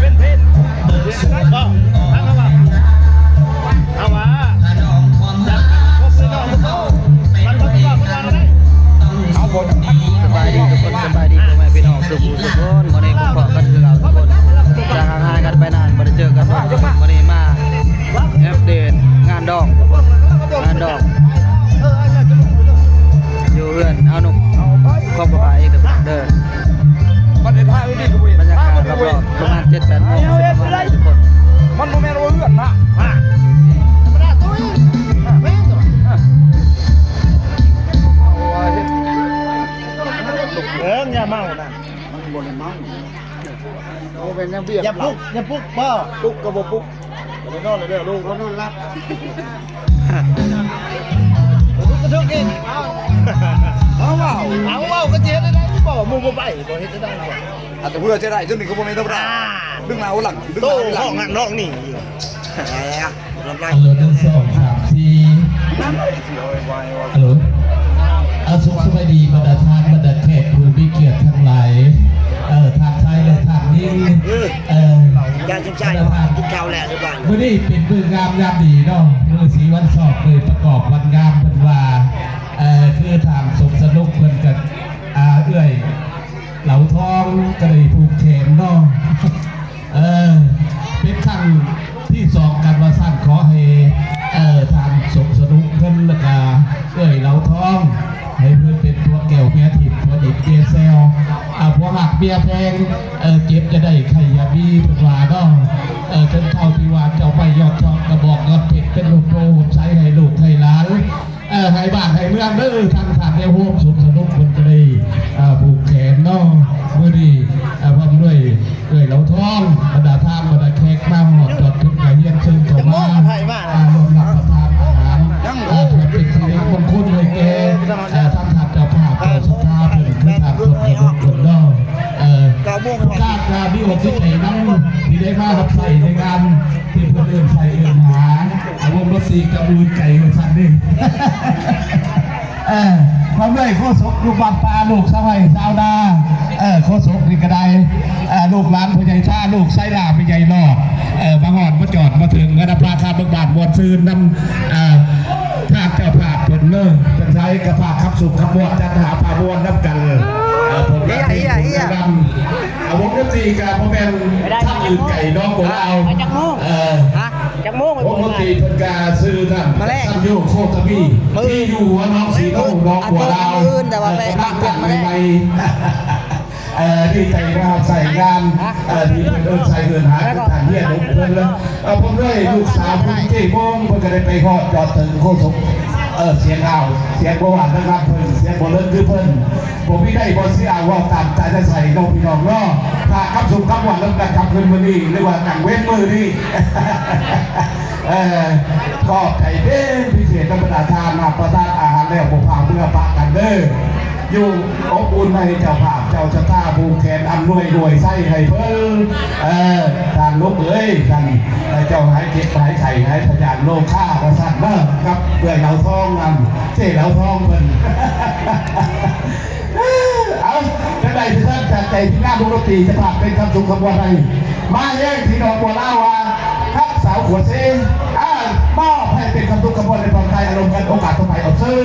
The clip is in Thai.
เป็นเพศก็ทั้งเขาว่าเอาว่า แปดโมงประมาณทุกคนมันโมเมนต์ว่าเลือดนะมาธรรมดาตุ้ยแม่งเหรอเอออย่าเมานะโอ้เป็นยังเบี้ยอย่าปลุกอย่าปลุกบ่ปุ๊กกระบอกปุ๊กไปนอนเลยเด้อลูกแล้วนอนรับลูกกระเทือกเองเอาเอาเปล่าเอา บ่มึงบ่ไปบ่เฮ็ดได้บ่อาจจะเพื่อจะได้ซึ่งนี่ก็โมเมนต์ธรรมดาดึงมาหลังดึงโตมาหลัห้องงน้องนี่อะไรอะลำไรฮัลโหลหนึ่งสองสามสี่ฮัลโหลอาสุขสบายดีบรรดาทานบรรดาแขกผู้มีเกียรติทั้งหลาย เอ่อทางไทยและทางนี้เอ่อยาชิมชายกินข้าวแหละหรือเปล่ามื่อนี้เป็นมืองามยามดีเนาะมือสีวันสอบเลยประกอบวันงามเป็นว่าเอ่อคือทางสมสนุกเพิ่นกับ อาเอื้อยเหลาทองกระเลยผูกแขนเนาะเออเป็นครั้งที่สองกันว่าสั้นขอให้เอ่อทางสมสนุกเพิ่นละกาเอ้ยเหลาทอง ให้เพื่อนเป็นตัวแก้วเมียทิพย์ตัวอีกเบียเซลอ่าพวหักเบียแพงเออเก็บจะได้ไข่ยาบีเป็นว่าเนาะเออจนเท่าที่ว่าเจ้าไปยอดทองกระบอกยอดเพชรเป็นลูกโปรใช้ให้ลูกให้หลานเออให้บ้านให้เมืองเด้อทางทางในโฮมสม ผูกแขนเนาะมื่อนี้อ่าพร้อมด้วยเอ้ยเหลาทองบรรดาท่างบรรดาแขกมาหมดจดทุกไหนเรียนเชิญเข้ามาอารวมรับประทานอาหารอาเพื่อเป็นสิริมงคลเลยแกอ่าทางถัดเจ้าภาพเจ้าสภาพเป็นคือทางสมสนุกคนนาะเออทุกด้านการมีอกที่ไหนนั้นที่ได้มารับใส่ในงานที่เพื่อนเดินใส่เดินหาอาวงรถตีกระบูนไก่มาสั่นนี่ เออพร้อมด้วยโคศกลูกบานปลาลูกสะใภ้สาวดาเออโคศกนี่ก็ได้เออลูกหลานผู้ใหญ่ชาลูกไส้ลาผู้ใหญ่นอกเออมาหอดมาจอดมาถึงกระพราคาเบิกบานบวนซืนนำเอ่อทางเจ้าภาพเพิ่นเลิกจังไสกระพาขับสุขขับมวดจันหาพาบวนน้ำกันเลยเออผมรักที่ผมจะนำเอาวงดนตรีกับพ่อแม่ท่านอื่นไก่น้องของเราเออ เพิ่นกาซื้อนั่นท่านโยกโคตรบีที่อยู่หัวน้องสีน้องน้องหัวดาวตั้งกันใหม่ๆเออดีใจนะครับใส่งานเออที่เป็นเอินใส่เงินหาทางเฮียนุ๊กเพิ่นเลยเอาผมด้วยลูกสาวคุณเจ๊โมงเพิ่นก็ได้ไปฮอดจอดถึงโคตร เออเสียงเอาเสียงประวัตินะครับเพิ่นเสียงบ่เลิกคือเพิ่นผมไม่ได้บ่สิเอาว่าตามใจจะใส่น้องพี่น้องเนาะถ้าครับสุขครับวันแล้วกันครับคืนวันนี้หรือว่ากังเว้นมือนี่เออขอไข่เด้นพิเศษธรรมดาทานมาประทานอาหารแล้วผมพาเมื่อปะกันเด้ออยู่ บอุ่นในเจ้าภาพเจ้าชะตาภูแขนอำนรวยรวยไส้ให้เพิ่งเออทานลูกเอ้ยท่านเจ้าหายเก็บหายไข่หายพยานโลกฆ่าประสันเนอครับเพื่อเราท้องนำเจ๊เราท้องเพิ่นเอาจะได้ที่ท่านจัดใจที่หน้าบุรตีจะผ่านเป็นคำสุขคำว่าไรมาแย่งที่ดอกบัวล่าวาทักสาวขวดเซนอ่ามอบให้เป็นคำสุขคำว่าในความใจอารมณ์กันโอกาสต่อไปเอาซื่อ